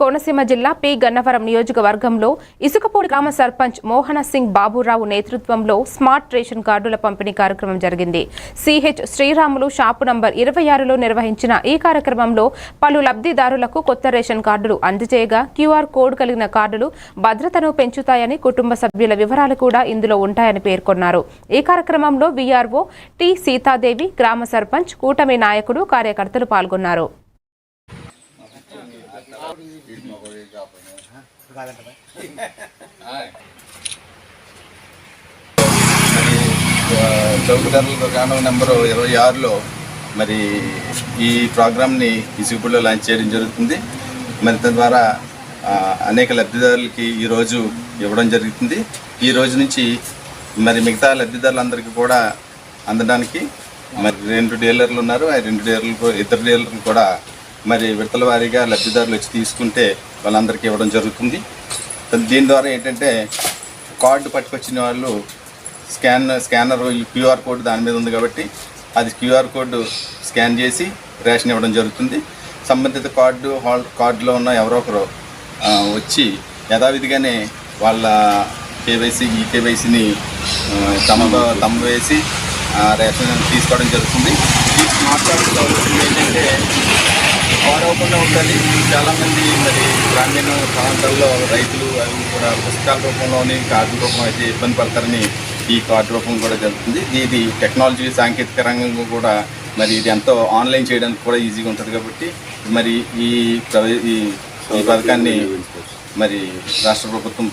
కోనసీమ జిల్లా పి. గన్నవరం నియోజకవర్గంలో ఇసుకపూడి గ్రామ సర్పంచ్ మోహన సింగ్ బాబురావు నేతృత్వంలో స్మార్ట్ రేషన్ కార్డుల పంపిణీ కార్యక్రమం జరిగింది. సిహెచ్ శ్రీరాములు షాపు నంబర్ ఇరవై ఆరులో నిర్వహించిన ఈ కార్యక్రమంలో పలు లబ్ధిదారులకు కొత్త రేషన్ కార్డులు అందజేయగా క్యూఆర్ కోడ్ కలిగిన కార్డులు భద్రతను పెంచుతాయని కుటుంబ సభ్యుల వివరాలు కూడా ఇందులో ఉంటాయని పేర్కొన్నారు. ఈ కార్యక్రమంలో వీఆర్ఓ టి. సీతాదేవి గ్రామ సర్పంచ్ కూటమి నాయకుడు కార్యకర్తలు పాల్గొన్నారు. చౌకధరల దుకాణం నెంబరు ఇరవై ఆరులో మరి ఈ ప్రోగ్రామ్ని ఇసుగుపుల్లో లాంచ్ చేయడం జరుగుతుంది. మరి తద్వారా అనేక లబ్ధిదారులకి ఈరోజు ఇవ్వడం జరుగుతుంది. ఈ రోజు నుంచి మరి మిగతా లబ్ధిదారులందరికీ కూడా అందడానికి మరి రెండు డీలర్లు ఉన్నారు. ఆ రెండు డీలర్లు ఇద్దరు డీలర్లు కూడా మరి విడతల వారీగా లబ్ధిదారులు వచ్చి తీసుకుంటే వాళ్ళందరికీ ఇవ్వడం జరుగుతుంది. దీని ద్వారా ఏంటంటే కార్డు పట్టుకొచ్చిన వాళ్ళు స్కాన్ స్కానర్ ఈ క్యూఆర్ కోడ్ దాని మీద ఉంది కాబట్టి అది క్యూఆర్ కోడ్ స్కాన్ చేసి రేషన్ ఇవ్వడం జరుగుతుంది. సంబంధిత కార్డు హాల్ కార్డులో ఉన్న ఎవరో ఒకరు వచ్చి యథావిధిగానే వాళ్ళ కేవైసీ ఈ కేవైసీని తమ తమ వేసి ఆ, రేషన్ తీసుకోవడం జరుగుతుంది. ఈ ఏంటంటే వాడవకుండా ఉండాలి. చాలామంది మరి గ్రామీణ ప్రాంతాల్లో రైతులు అవి కూడా పుస్తకాల రూపంలోని కార్డు రూపం అయితే ఇబ్బంది పడతారని ఈ కార్డు రూపం కూడా జరుగుతుంది. ఇది టెక్నాలజీ సాంకేతిక రంగంలో కూడా మరి ఇది ఎంతో ఆన్లైన్ చేయడానికి కూడా ఈజీగా ఉంటుంది కాబట్టి మరి ఈ ఈ పథకాన్ని మరి రాష్ట్ర ప్రభుత్వం